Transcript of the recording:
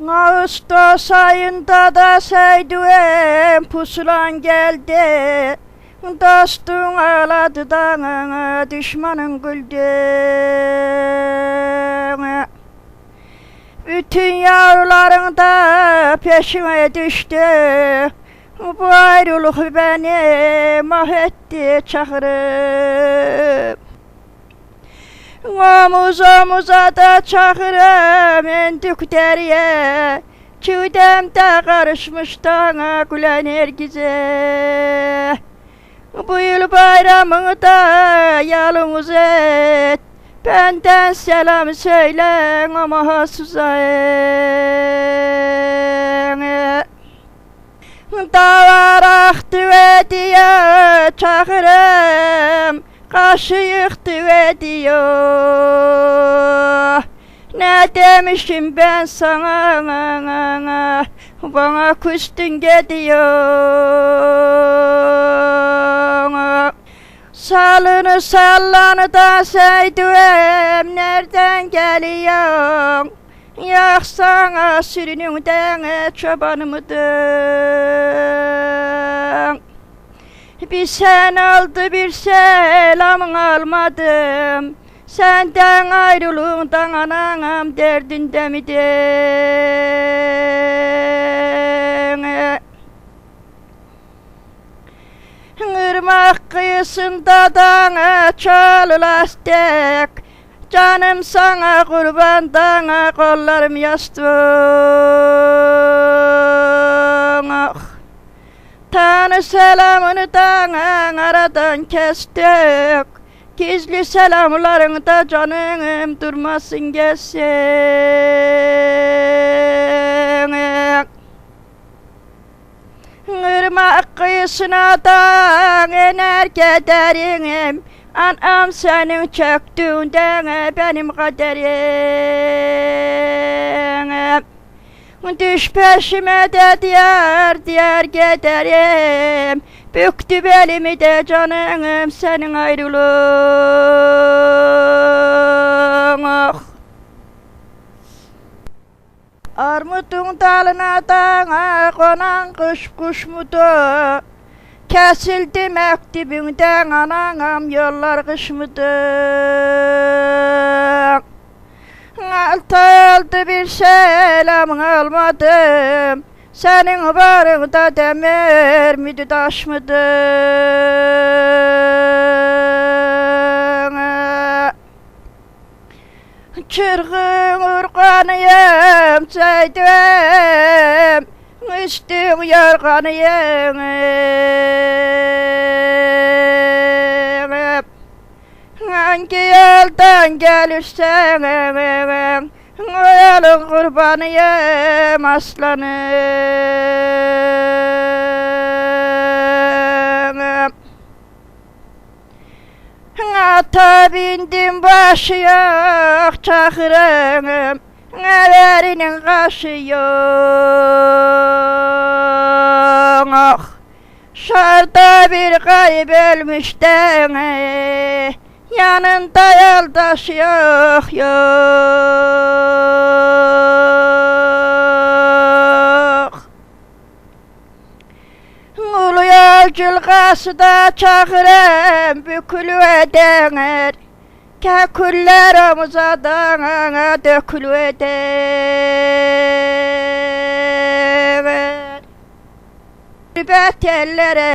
Ağustos ayında da seydüğüm pusulan geldi. Dostun ağladı da düşmanın güldü. Bütün yavruların da peşime düştü. Bu ayrılık beni mahvetti çakırıp Omuz omuza da çakırım endük deriye. Çiğdemde karışmış dana gülen herkese. Bu yıl bayramını da yalnız et. Benden selam söyle ama hasuza Dağlar ve diye çakırım Kaşı yıktı ve diyor Ne demişim ben sana Bana küstün gidiyor Salını sallanı da seydüğüm Nereden geliyorsun Yaksana sürününden çoban mıdın Bir sen aldı bir selamın almadım. Senden ayrılığından anam derdinde miydin Irmak kıyısında dana çal lastik. Canım sana kurban dana kollarım yastığın ah. Tanrı selamını dana aradan kestik. Gizli selamlarını da canım durmasın gelsin. Irmak kıyısına da iner giderim Anam senin çöktüğünden benim kaderim Düş peşime de diğer diğer giderim Büktü belimi de canım senin ayrılığın ah. Armutun dalına dana konan kış kuş mudur? Kesildi mektibinden anam yollar kış mıdır? Oldu bir selam almadım Senin barında demir müdü taş mıdır? Çırgın urganıyım çaydım Üstüm yorganıyım Hangi yoldan gelirsen Yolun kurbanıyım aslanım Ata bindim başı yok çakırım. Everinin kaşı yok. Şarda bir kayıp ölmüş dene. Yanında yoldaş yok yok Ulu yolculukası da çakırım bükülü edenir Kekuller omuza dana dökülü eder. Rübet ellere